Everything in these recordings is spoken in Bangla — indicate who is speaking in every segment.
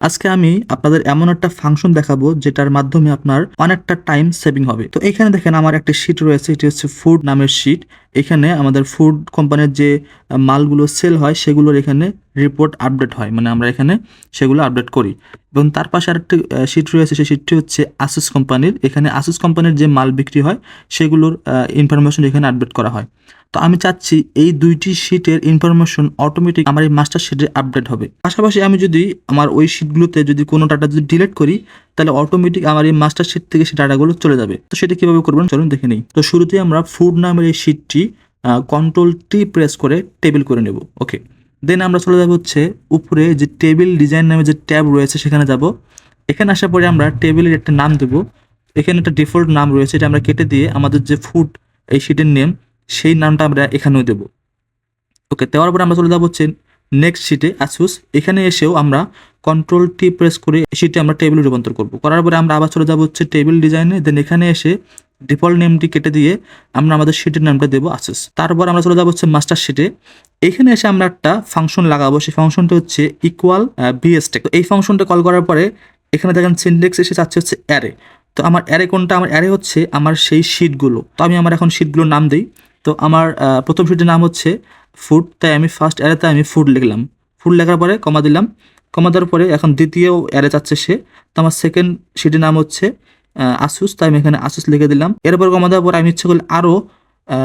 Speaker 1: আজকে আমি আপনাদের এমন একটা ফাংশন দেখাবো, যেটার মাধ্যমে আপনার অনেকটা টাইম সেভিং হবে। তো এখানে দেখেন আমার একটা শিট রয়েছে, এটি হচ্ছে ফুড নামের শিট এখানে আমাদের ফুড কোম্পানির যে মালগুলো সেল হয়, সেগুলোর এখানে রিপোর্ট আপডেট হয় মানে আমরা এখানে সেগুলো আপডেট করি। এবং তার পাশে আরেকটি শিট রয়েছে, সেই শিটটি হচ্ছে আসুস কোম্পানির এখানে আসুস কোম্পানির যে মাল বিক্রি হয়, সেগুলোর ইনফরমেশন এখানে আপডেট করা হয়। তো আমি চাচ্ছি এই দুইটি শিটের ইনফরমেশন অটোমেটিক আমার এই মাস্টার শিটে আপডেট হবে। পাশাপাশি আমি যদি আমার ওই শিটগুলোতে যদি কোনো ডাটা যদি ডিলিট করি, তাহলে অটোমেটিক আমার এই মাস্টার শিট থেকে সেই ডাটাগুলো চলে যাবে। তো সেটা কীভাবে করবেন চলুন দেখে নিই। তো শুরুতে আমরা ফুড নামের এই শিটটি কন্ট্রোল টি প্রেস করে টেবিল করে নেব। ওকে দেন আমরা চলে যাব হচ্ছে উপরে যে টেবিল ডিজাইন নামে যে ট্যাব রয়েছে, সেখানে যাব। এখানে আসার পরে আমরা টেবিলের একটা নাম দেবো। এখানে একটা ডিফল্ট নাম রয়েছে, এটা আমরা কেটে দিয়ে আমাদের যে ফুড এই শিটের নেম সেই নামটা আমরা এখানেও দেবো। ওকে দেওয়ার পরে আমরা চলে যাব হচ্ছে নেক্সট শিটে আসুস এখানে এসেও আমরা কন্ট্রোল টি প্রেস করে শিটে আমরা টেবিলে রূপান্তর করব। করার পরে আমরা আবার চলে যাব হচ্ছে টেবিল ডিজাইনে দেন এখানে এসে ডিফল্ট নেমটি কেটে দিয়ে আমরা আমাদের শিটের নামটা দেবো আসুস তারপর আমরা চলে যাব হচ্ছে মাস্টার শিটে এখানে এসে আমরা একটা ফাংশন লাগাবো, সেই ফাংশনটা হচ্ছে ইকুয়াল বিএসটেক এই ফাংশনটা কল করার পরে এখানে দেখেন সিনডেক্স এসে চাচ্ছে হচ্ছে অ্যারে তো আমার অ্যারে কোনটা? আমার অ্যারে হচ্ছে আমার সেই শিটগুলো তো আমি আমার এখন শিটগুলোর নাম দিই। তো আমার প্রথম শিটের নাম হচ্ছে ফুড তাই আমি ফার্স্ট অ্যারেতে আমি ফুড লিখলাম। ফুড লেখার পরে কমা দিলাম। কমা দেওয়ার পরে এখন দ্বিতীয় অ্যারে চাচ্ছে সে। তো আমার সেকেন্ড শিটের নাম হচ্ছে আসুস তাই আমি এখানে আসুস লিখে দিলাম। এরপর কমা দেওয়ার পরে আমি ইচ্ছে করলে আরও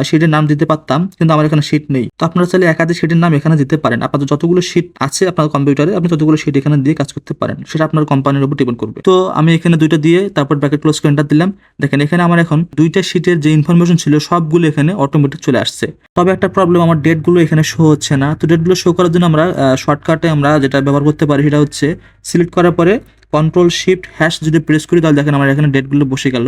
Speaker 1: শিটের নাম দিতে পারতাম, কিন্তু আমার এখানে শিট নেই। তো আপনারা চাইলে একাধিক শিটের নাম এখানে দিতে পারেন। আপনাদের যতগুলো শিট আছে আপনার কম্পিউটারে আপনি ততগুলো শিট এখানে দিয়ে কাজ করতে পারেন। সেটা আপনার কোম্পানির উপর ডিপেন্ড করবে। তো আমি এখানে দুইটা দিয়ে তারপর ব্র্যাকেট ক্লোজ enter দিলাম। দেখেন, এখানে আমার এখন দুইটা শিটের যে ইনফরমেশন ছিল, সবগুলো এখানে অটোমেটিক চলে আসছে। তবে একটা প্রবলেম আমার ডেটগুলো এখানে শো হচ্ছে না। তো ডেটগুলো শো করার জন্য আমরা শর্টকাটে আমরা যেটা ব্যবহার করতে পারি, সেটা হচ্ছে সিলেক্ট করার পরে কন্ট্রোল শিফট হ্যাশ যদি প্রেস করি, তাহলে দেখেন আমার এখানে ডেটগুলো বসে গেল।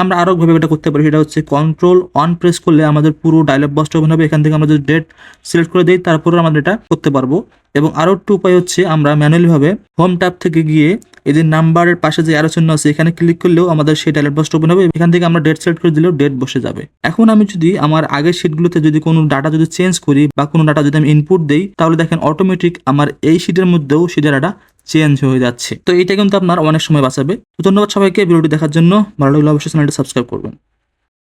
Speaker 1: আমরা আরও ভাবে এটা করতে পারি, সেটা হচ্ছে কন্ট্রোল অন প্রেস করলে আমাদের পুরো ডায়লগ বক্সটা ওপেন হবে। এখান থেকে আমরা যদি ডেট সিলেক্ট করে দিই তারপরে আমাদের এটা করতে পারব। এবং আরও একটু উপায় হচ্ছে, আমরা ম্যানুয়ালি ভাবে হোম ট্যাব থেকে গিয়ে এই যে নাম্বারের পাশে যে আরও চিহ্ন আছে, এখানে ক্লিক করলেও আমাদের সেই ডায়লগ বক্সটা ওপেন হবে। এখান থেকে আমরা ডেট সিলেক্ট করে দিলেও ডেট বসে যাবে। এখন আমি যদি আমার আগের শিটগুলোতে যদি কোনো ডাটা যদি চেঞ্জ করি বা কোনো ডাটা যদি আমি ইনপুট দিই, তাহলে দেখেন অটোমেটিক আমার এই শিটের মধ্যেও সেই ডাটা চেঞ্জ হয়ে যাচ্ছে। তো এটা কিন্তু আপনার অনেক সময় বাঁচাবে। তো ধন্যবাদ সবাইকে। ভিডিওটি দেখার জন্য ভালো লাগলে অবশ্যই চ্যানেলটি সাবস্ক্রাইব করবেন।